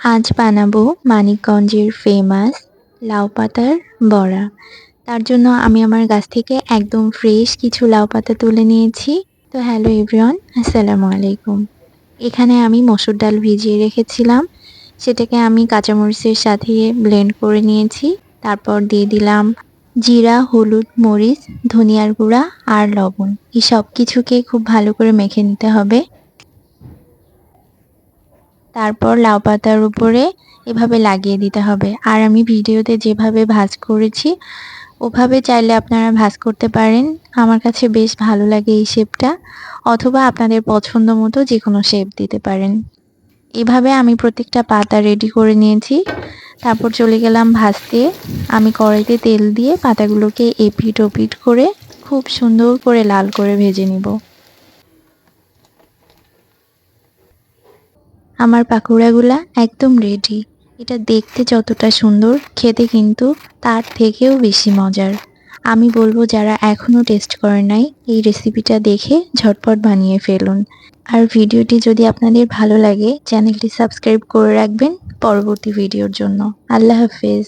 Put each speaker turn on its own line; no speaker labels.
আজ বানাবো মানিকগঞ্জের ফেমাস লাউ পাতার বড়া। তার জন্য আমি আমার গাছ থেকে একদম ফ্রেশ কিছু লাউ পাতা তুলে নিয়েছি। তো হ্যালো এভরিওয়ান আসসালামু আলাইকুম। এখানে আমি মসুর ডাল ভিজিয়ে রেখেছিলাম। সেটাকে আমি কাঁচামরিচের সাথে ব্লেন্ড করে নিয়েছি। তারপর দিয়ে দিলাম জিরা, হলুদ, মরিচ, ধনিয়ার গুঁড়া আর লবণ। এই সব কিছুকে খুব ভালো করে মেখে নিতে হবে। তারপর লাউ পাতার উপরে এভাবে লাগিয়ে দিতে হবে। আর আমি ভিডিওতে যেভাবে ভাজ করেছি, ওভাবে চাইলে আপনারা ভাজ করতে পারেন। আমার কাছে বেশ ভালো লাগে এই শেপটা, অথবা আপনাদের পছন্দ মতো যে কোনো শেপ দিতে পারেন। এভাবে আমি প্রত্যেকটা পাতা রেডি করে নিয়েছি। তারপর চলে গেলাম ভাজতে। আমি কড়াইতে তেল দিয়ে পাতাগুলোকে এপিট ওপিট করে খুব সুন্দর করে লাল করে ভেজে নিব। আমার পাকোড়াগুলা একদম রেডি এটা দেখতে যতটা সুন্দর, খেতে কিন্তু তার থেকেও বেশি মজার। আমি বলব যারা এখনও টেস্ট করে নাই, এই রেসিপিটা দেখে ঝটপট বানিয়ে ফেলুন। আর ভিডিওটি যদি আপনাদের ভালো লাগে চ্যানেলটি সাবস্ক্রাইব করে রাখবেন পরবর্তী ভিডিওর জন্য। আল্লাহ হাফেজ।